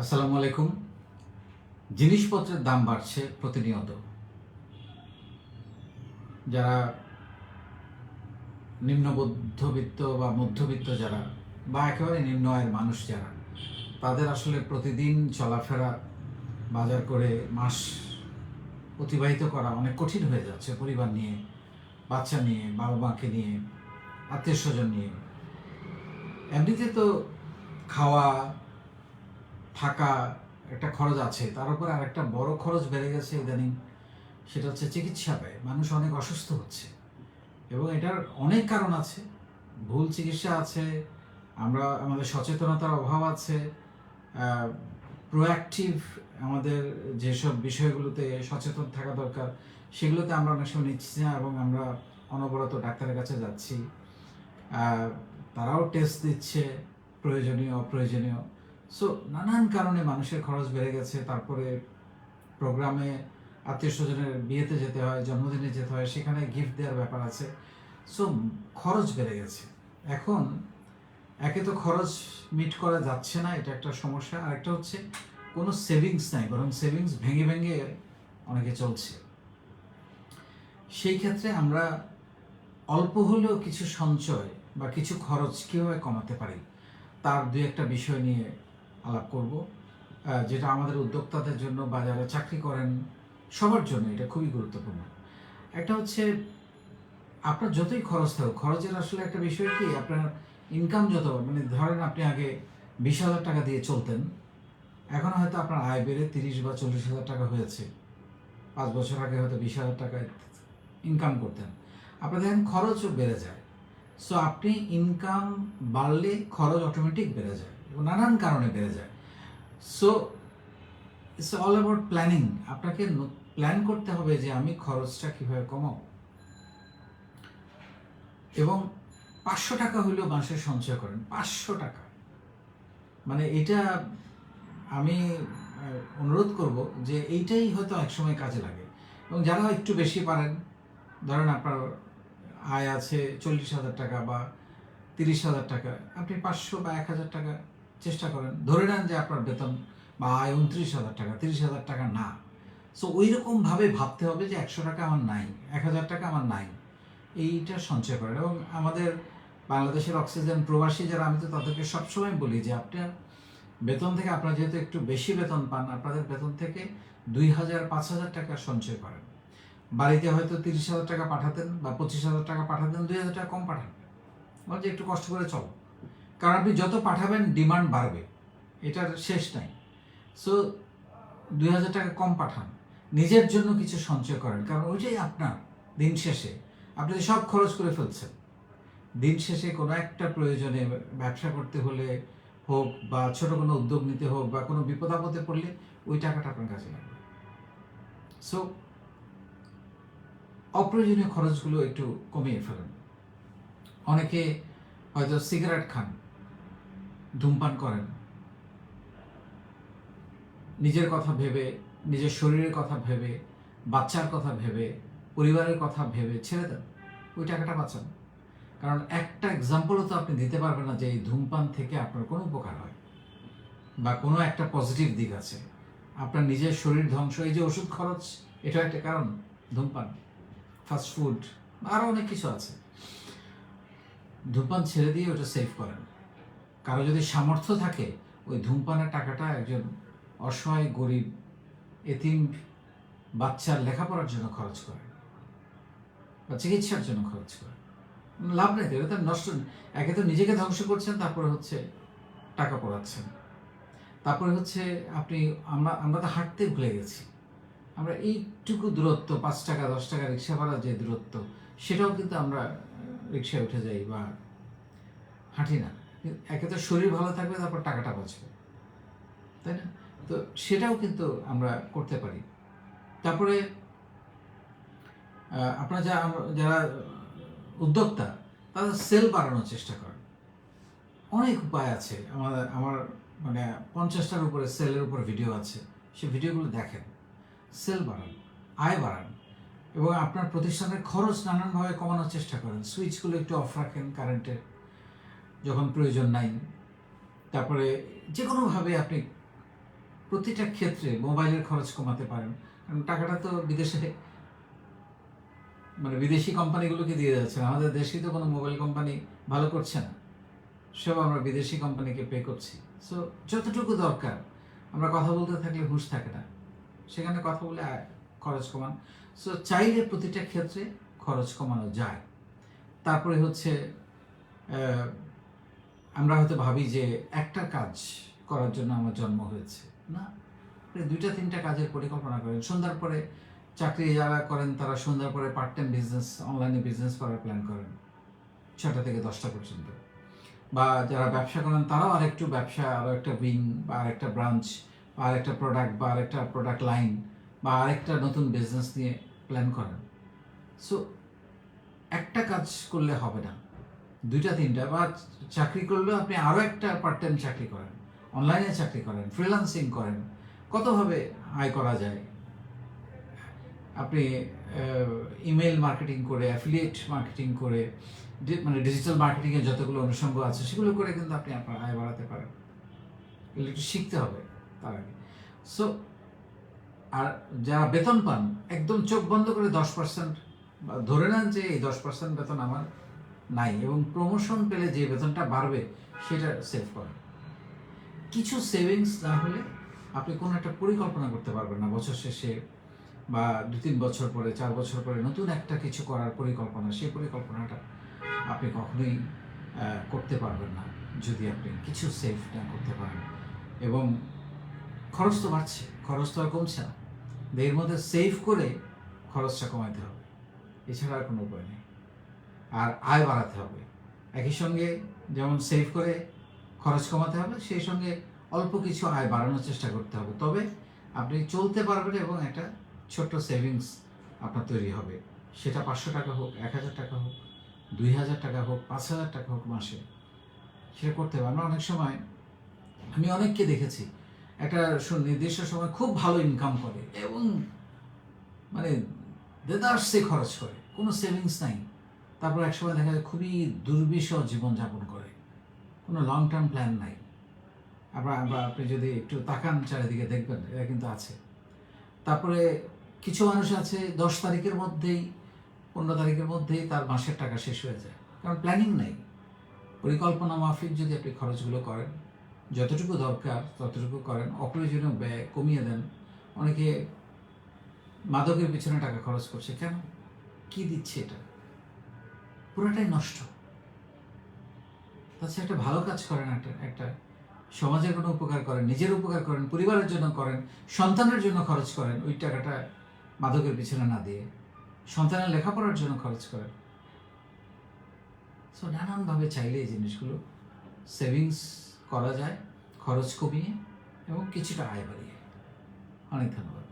আসসালামু আলাইকুম। জিনিসপত্রের দাম বাড়ছে প্রতিনিয়ত। যারা নিম্ন মধ্যবিত্ত বা মধ্যবিত্ত যারা, বা একেবারে নিম্ন আয়ের মানুষ যারা, তাদের আসলে প্রতিদিন চলাফেরা বাজার করে মাস অতিবাহিত করা অনেক কঠিন হয়ে যাচ্ছে পরিবার নিয়ে, বাচ্চা নিয়ে বাবা মাকে নিয়ে আত্মীয় স্বজন নিয়ে। এমনিতে তো খাওয়া থাকা একটা খরচ আছে, তার উপরে আরেকটা বড় খরচ বেড়ে গেছে ইদানিং, সেটা হচ্ছে চিকিৎসা ব্যয়। মানুষ অনেক অসুস্থ হচ্ছে এবং এটার অনেক কারণ আছে। ভুল চিকিৎসা আছে, আমরা, আমাদের সচেতনতার অভাব আছে প্রোঅ্যাক্টিভ আমাদের যেসব বিষয়গুলোতে সচেতন থাকা দরকার, সেগুলোতে আমরা অনেক সময় নিচ্ছি না এবং আমরা অনবরত ডাক্তারের কাছে যাচ্ছি। তারাও টেস্ট দিচ্ছে, প্রয়োজনীয়, অপ্রয়োজনীয়। সো নানান কারণে মানুষের খরচ বেড়ে গেছে, তারপরে প্রোগ্রামে আত্মীয় স্বজনের বিয়েতে যেতে হয়, জন্মদিনে যেতে হয়, সেখানে গিফট দেওয়ার ব্যাপার আছে। সো খরচ বেড়ে গেছে। এখন একে তো খরচ মিট করা যাচ্ছে না, এটা একটা সমস্যা। আর একটা হচ্ছে, কোনো সেভিংস নাই, বরং সেভিংস ভেঙে ভেঙে অনেকে চলছে। সেই ক্ষেত্রে আমরা অল্প হলেও কিছু সঞ্চয় বা কিছু খরচ কীভাবে কমাতে পারি। তার দুই একটা বিষয় নিয়ে আলাপ করব। যেটা আমাদের উদ্যোক্তাদের জন্য বাজারে চাকরি করেন সবার জন্য এটা খুবই গুরুত্বপূর্ণ। একটা হচ্ছে আপনার যতই খরচ থাকুক, খরচের আসলে একটা বিষয় কি, আপনার ইনকাম যত মানে ধরেন আপনি আগে বিশ হাজার টাকা দিয়ে চলতেন, এখন হয়তো আপনার আয় বেড়ে তিরিশ বা চল্লিশ হাজার টাকা হয়েছে। পাঁচ বছর আগে হয়তো বিশ হাজার টাকা ইনকাম করতেন। আপনার দেখেন খরচও বেড়ে যায়। সো আপনি ইনকাম বাড়লে খরচ অটোমেটিক বেড়ে যায়। নানান কারণে বেড়ে যায়। So it's all about planning আপনাকে প্ল্যান করতে হবে যে আমি খরচটা কীভাবে কমাবো। এবং পাঁচশো টাকা হলেও মাসে সঞ্চয় করেন। পাঁচশো টাকা। মানে এটা আমি অনুরোধ করব যে এইটাই হয়তো একসময় কাজে লাগে। এবং যারা একটু বেশি পারেন, ধরেন আপনার আয় আছে চল্লিশ হাজার টাকা বা তিরিশ হাজার টাকা, আপনি পাঁচশো বা এক হাজার টাকা চেষ্টা করেন। ধরে নেন যে আপনার বেতন বা আয় উনত্রিশ হাজার টাকা, তিরিশ হাজার টাকা না। সো ওই রকমভাবে ভাবতে হবে যে একশো টাকা আমার নাই, এক হাজার টাকা আমার নাই। এইটা সঞ্চয় করেন। এবং আমাদের বাংলাদেশের অক্সিজেন প্রবাসী যারা, আমি তো তাদেরকে সবসময় বলি যে আপনার বেতন থেকে আপনারা যেহেতু একটু বেশি বেতন পান, আপনাদের বেতন থেকে দুই হাজার, পাঁচ হাজার টাকা সঞ্চয় করেন। বাড়িতে হয়তো তিরিশ হাজার টাকা পাঠাতেন বা পঁচিশ হাজার টাকা পাঠাতেন, দুই হাজার টাকা কম পাঠান বলছে, একটু কষ্ট করে চলো। কারণ আপনি যত পাঠাবেন ডিমান্ড বাড়বে। এটার শেষ নাই। সো দুই হাজার টাকা কম পাঠান। নিজের জন্য কিছু সঞ্চয় করেন। কারণ ওইটাই আপনার দিন শেষে। আপনি সব খরচ করে ফেলছেন। দিন শেষে কোনো একটা প্রয়োজনে ব্যবসা করতে হলে হোক বা ছোট কোনো উদ্যোগ নিতে হোক বা কোনো বিপদ আপদে পড়লে ওই টাকাটা আপনার কাছে লাগবে। সো অপ্রয়োজনীয় খরচগুলো একটু কমিয়ে ফেলেন। অনেকে হয়তো সিগারেট খান। ধূমপান করেন। নিজের কথা ভেবে, নিজের শরীরের কথা ভেবে, বাচ্চার কথা ভেবে, পরিবারের কথা ভেবে ছেড়ে দেন। ওই টাকাটা বাঁচান। কারণ একটা এক্সাম্পলও তো আপনি দিতে পারবেন না যে এই ধূমপান থেকে আপনার কোনো উপকার হয় বা কোনো একটা পজিটিভ দিক আছে। আপনার নিজের শরীর ধ্বংস, এই যে ওষুধ খরচ এটা একটা কারণ, ধূমপান ফাস্ট ফুড আরও অনেক কিছু আছে। ধূমপান ছেড়ে দিয়ে ওটা সেভ করেন। কারও যদি সামর্থ্য থাকে, ওই ধূমপানের টাকাটা একজন অসহায়, গরিব, এতিম বাচ্চার লেখাপড়ার জন্য খরচ করে বা চিকিৎসার জন্য খরচ করে। লাভ নেই তো নষ্ট একে তো নিজেকে ধ্বংস করছেন, তারপরে হচ্ছে টাকা পড়াচ্ছেন। তারপরে হচ্ছে আপনি, আমরা আমরা তো হাঁটতে ভুলে গেছি। আমরা এইটুকু দূরত্ব, পাঁচ টাকা, দশ টাকা রিক্সা ভাড়া যে দূরত্ব, সেটাও কিন্তু আমরা রিক্সায় উঠে যাই বা হাঁটি না। একে তো শরীর ভালো থাকবে, তারপর টাকাটা বাঁচবে। তাই না? তো সেটাও কিন্তু আমরা করতে পারি। তারপরে আপনারা যা যারা উদ্যোক্তা তাদের সেল বাড়ানোর চেষ্টা করেন। অনেক উপায় আছে। আমার আমার মানে পঞ্চাশটার উপরে সেলের উপর ভিডিও আছে। সেই ভিডিওগুলো দেখেন। সেল বাড়ান, আয় বাড়ান এবং আপনার প্রতিষ্ঠানের খরচ নানানভাবে কমানোর চেষ্টা করেন। সুইচগুলো একটু অফ রাখেন কারেন্টের। যখন প্রয়োজন নাই, তারপরে যে কোনোভাবে আপনি প্রতিটা ক্ষেত্রে মোবাইলের খরচ কমাতে পারেন। কারণ টাকাটা তো বিদেশে মানে বিদেশি কোম্পানিগুলোকে দিয়ে যাচ্ছে আমাদের দেশে তো কোনো মোবাইল কোম্পানি ভালো করছে না। সব আমরা বিদেশি কোম্পানিকে পে করছি। সো যতটুকু দরকার, আমরা কথা বলতে থাকলে হুঁশ থাকে না। সেখানে কথা বলে খরচ কমান। সো চাইলে প্রতিটা ক্ষেত্রে খরচ কমানো যায়। তারপরে হচ্ছে আমরা হয়তো ভাবি যে একটা কাজ করার জন্য আমার জন্ম হয়েছে, না? দুইটা, তিনটা কাজের পরিকল্পনা করেন। সন্ধ্যার পরে চাকরি যারা করেন, তারা সন্ধ্যার পরে পার্ট টাইম বিজনেস অনলাইনে বিজনেস করার প্ল্যান করেন ছটা থেকে দশটা পর্যন্ত। বা যারা ব্যবসা করেন, তারাও আরেকটু ব্যবসা আরও একটা উইং বা আরেকটা ব্রাঞ্চ বা আরেকটা প্রোডাক্ট বা আরেকটা প্রোডাক্ট লাইন বা আরেকটা নতুন বিজনেস নিয়ে প্ল্যান করেন। সো একটা কাজ করলে হবে না। দুইটা, তিনটা। বা চাকরি করলেও আপনি আরও একটা পার্ট টাইম চাকরি করেন অনলাইনে চাকরি করেন ফ্রিল্যান্সিং করেন। কতভাবে আয় করা যায়? আপনি ইমেল মার্কেটিং করে অ্যাফিলিয়েট মার্কেটিং করে মানে ডিজিটাল মার্কেটিংয়ের যতগুলো অনুষঙ্গ আছে, সেগুলো করে কিন্তু আপনি আপনার আয় বাড়াতে পারেন। এগুলো একটু শিখতে হবে তার আগে। সো আর যারা বেতন পান, একদম চোখ বন্ধ করে দশ পার্সেন্ট ধরে নেন যে এই দশ পার্সেন্ট বেতন আমার নাই এবং প্রমোশন পেলে যে বেতনটা বাড়বে সেটা সেভ করেন। কিছু সেভিংস না হলে আপনি কোনো একটা পরিকল্পনা করতে পারবেন না বছর শেষে বা দু তিন বছর পরে, চার বছর পরে নতুন একটা কিছু করার পরিকল্পনা, সেই পরিকল্পনাটা আপনি কখনোই করতে পারবেন না যদি আপনি কিছু সেভ না করতে পারেন। এবং খরচ তো বাড়ছে, খরচ তো আর কমছে না। এর মধ্যে সেভ করে খরচটা কমাতে হবে। এছাড়া আর কোনো উপায় নেই। আর আয় বাড়াতে হবে। একই সঙ্গে যেমন সেভ করে খরচ কমাতে হবে, সেই সঙ্গে অল্প কিছু আয় বাড়ানোর চেষ্টা করতে হবে। তবে আপনি চলতে পারবেন এবং একটা ছোট্ট সেভিংস আপনার তৈরি হবে। সেটা পাঁচশো টাকা হোক, এক হাজার টাকা হোক, দুই হাজার টাকা হোক, পাঁচ হাজার টাকা হোক মাসে। সেটা করতে হবে। আমরা অনেক সময়, আমি অনেককে দেখেছি, একটা নির্দিষ্ট সময় খুব ভালো ইনকাম করে এবং মানে দেদার্সে খরচ করে, কোনো সেভিংস নাই। তারপর এক সময় দেখা যায় খুবই দুর্বিষহ জীবনযাপন করে। কোনো লং টার্ম প্ল্যান নাই। আবার আবার আপনি যদি একটু তাকান চারিদিকে দেখবেন এরা কিন্তু আছে। তারপরে কিছু মানুষ আছে, দশ তারিখের মধ্যেই, পনেরো তারিখের মধ্যেই তার মাসের টাকা শেষ হয়ে যায়। কারণ প্ল্যানিং নেই। পরিকল্পনা মাফিক যদি আপনি খরচগুলো করেন, যতটুকু দরকার ততটুকু করেন, অপ্রয়োজনীয় ব্যয় কমিয়ে দেন, অনেকে মাদকের পিছনে টাকা খরচ করছে। কেন? কি দিচ্ছে এটা? পুরোটাই নষ্ট। তাছাড়া একটা ভালো কাজ করেন একটা একটা সমাজের কোনো উপকার করেন, নিজের উপকার করেন, পরিবারের জন্য করেন, সন্তানের জন্য খরচ করেন, ওই টাকাটা মাদকের পিছনে না দিয়ে সন্তানের লেখাপড়ার জন্য খরচ করেন। সো নানানভাবে চাইলে এই জিনিসগুলো সেভিংস করা যায়, খরচ কমিয়ে এবং কিছুটা আয় বাড়িয়ে। অনেক ধন্যবাদ।